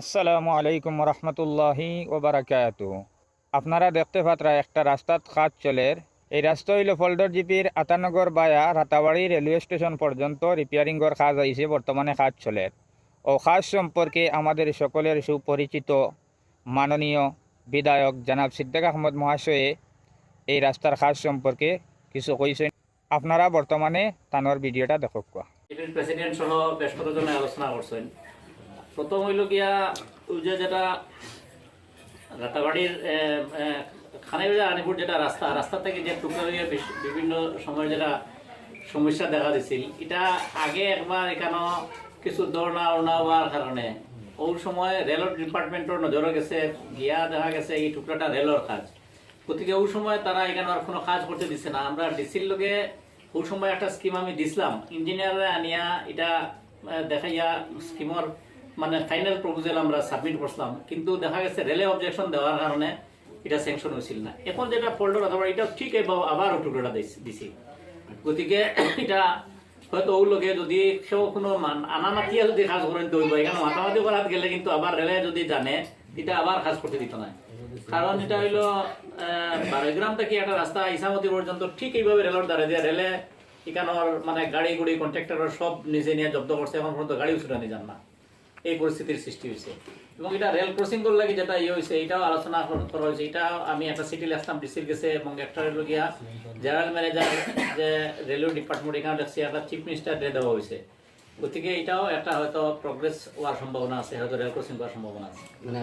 আসসালামু আলাইকুম রহমতুল্লাহি ওবরাকাত আপনারা দেখতে পাত্রা একটা রাস্তাত খাত চলের। এই রাস্তা হইল ফলডর জিপির আতানগর বায়া রাতাবাড়ি রেলওয়ে স্টেশন পর্যন্ত রিপেয়ারিংয়ের কাজ আইছে বর্তমানে কাজ চলের। ও কাজ সম্পর্কে আমাদের সকলের সুপরিচিত, মাননীয় বিধায়ক জানাব সিদ্দিক আহমদ মহাশয়ে এই রাস্তার কাজ সম্পর্কে কিছু কইছেন। আপনারা বর্তমানে তানোর ভিডিওটা দেখক প্রেসিডেন্ট সহ বেশ কতজনে আলোচনা করছেন? প্রথম হইল গিয়া যে যেটা রাতাবাড়ির খানাইবাজা আনিপুর যেটা রাস্তা রাস্তা থেকে যে টুকরা বিভিন্ন সময় যেটা সমস্যা দেখা দিছিল, এটা আগে একবার এখানে কিছু দৌড়না উড়না হওয়ার কারণে। ওই সময় রেলর ডিপার্টমেন্টের নজরে গেছে, গিয়া দেখা গেছে এই টুকরাটা রেলর কাজ। গতিকে ওই সময় তারা এখানে আর কোনো কাজ করতে দিছে না। আমরা ডিসির লোকে ওই সময় একটা স্কিম আমি দিছিলাম। ইঞ্জিনিয়াররা আনিয়া এটা দেখাইয়া স্কিমর মানে ফাইনাল প্রপোজাল আমরা সাবমিট করছিলাম, কিন্তু দেখা গেছে রেলে অবজেকশন দেওয়ার কারণে এটা স্যাংশন হয়েছিল না। এখন যেটা ফোল্ডার অথবা এটা ঠিক আবার টুকরোটা দিছি- গতিকে এটা হয়তো ওই লোকে যদি সেও কোনো মান- আনামাতিয়া যদি কাজ করেন তো এখানে মাতামাতি করাতে গেলে কিন্তু আবার রেলে যদি জানে, এটা আবার কাজ করতে দিত না। কারণ এটা হইল বারোগ্রাম থেকে একটা রাস্তা ইসামতি পর্যন্ত ঠিক এইভাবে রেলের দ্বারা দিয়ে রেলে এখানোর মানে গাড়ি গুড়ি কন্ট্রাক্টর সব নিজে নিয়ে জব্দ করছে, এখন পর্যন্ত গাড়িও ছুটানি যান না। এই পরিস্থিতির সৃষ্টি হয়েছে এবং এটা রেল ক্রসিং করলে যেটা ইয়ে হয়েছে এটাও আলোচনা কর- হয়েছে এটা আমি একটা সিটি লেখতাম ডিসির গেছে এবং একটা হলো গিয়া জেনারেল ম্যানেজার যে রেলওয়ে ডিপার্টমেন্ট এখানে দেখছি একটা চিফ মিনিস্টার ডে দেওয়া হয়েছে গতিকে এটাও একটা হয়তো প্রগ্রেস হওয়ার সম্ভাবনা আছে, হয়তো রেল ক্রসিং হওয়ার সম্ভাবনা আছে। মানে